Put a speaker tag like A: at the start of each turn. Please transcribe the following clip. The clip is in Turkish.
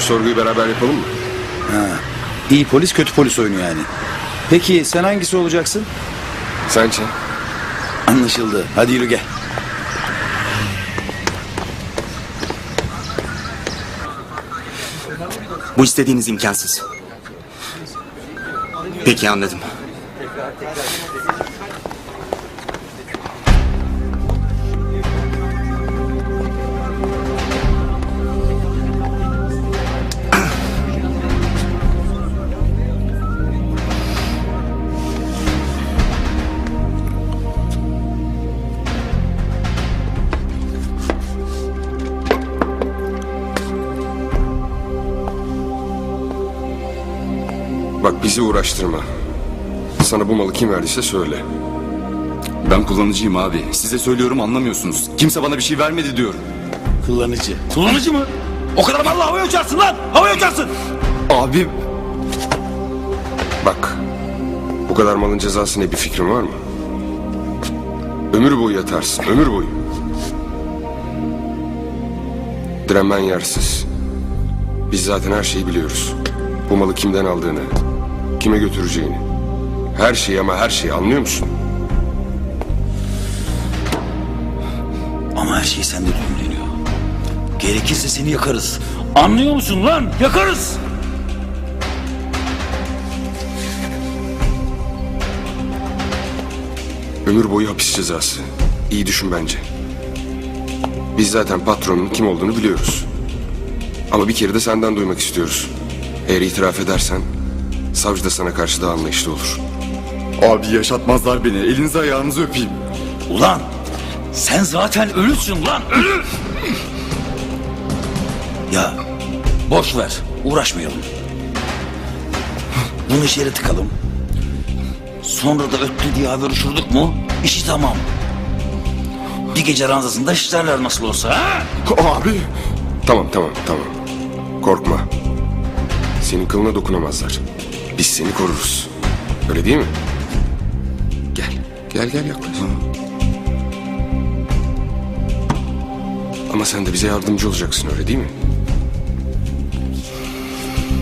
A: sorguyu beraber yapalım mı?
B: İyi polis kötü polis oyunu yani. Peki sen hangisi olacaksın?
A: Sence?
B: Anlaşıldı. Hadi yürü gel.
C: Bu istediğiniz imkansız. Peki anladım.
A: Bak bizi uğraştırma. Sana bu malı kim verdiyse söyle.
D: Ben kullanıcıyım abi. Size söylüyorum anlamıyorsunuz. Kimse bana bir şey vermedi diyorum.
B: Kullanıcı.
E: Kullanıcı mı? O kadar malla havaya uçarsın lan! Havaya uçarsın!
D: Abi
A: Bak. Bu kadar malın cezası ne bir fikrin var mı? Ömür boyu yatarsın. Ömür boyu. Direnmen yersiz. Biz zaten her şeyi biliyoruz. Bu malı kimden aldığını, kime götüreceğini. Her şeyi ama her şeyi anlıyor musun?
E: Ama her şey sende düğümleniyor. Gerekirse seni yakarız. Anlıyor musun lan? Yakarız!
A: Ömür boyu hapis cezası. İyi düşün bence. Biz zaten patronun kim olduğunu biliyoruz. Ama bir kere de senden duymak istiyoruz. Eğer itiraf edersen savcı da sana karşı daha anlayışlı olur.
D: abi yaşatmazlar beni. Elinizi ayağınızı öpeyim.
E: Ulan! Sen zaten ölüsün lan! Ölü! Ya boş ver. Uğraşmayalım. Bunu içeri tıkalım. Sonra da öttü diye haber uçurduk mu işi tamam. Bir gece ranzasında işlerler nasıl olsa ha?
D: Abi.
A: Tamam tamam tamam. Korkma. Senin kılına dokunamazlar. Biz seni koruruz. Öyle değil mi? Gel. Gel gel yaklaş. Ama sen de bize yardımcı olacaksın öyle değil mi?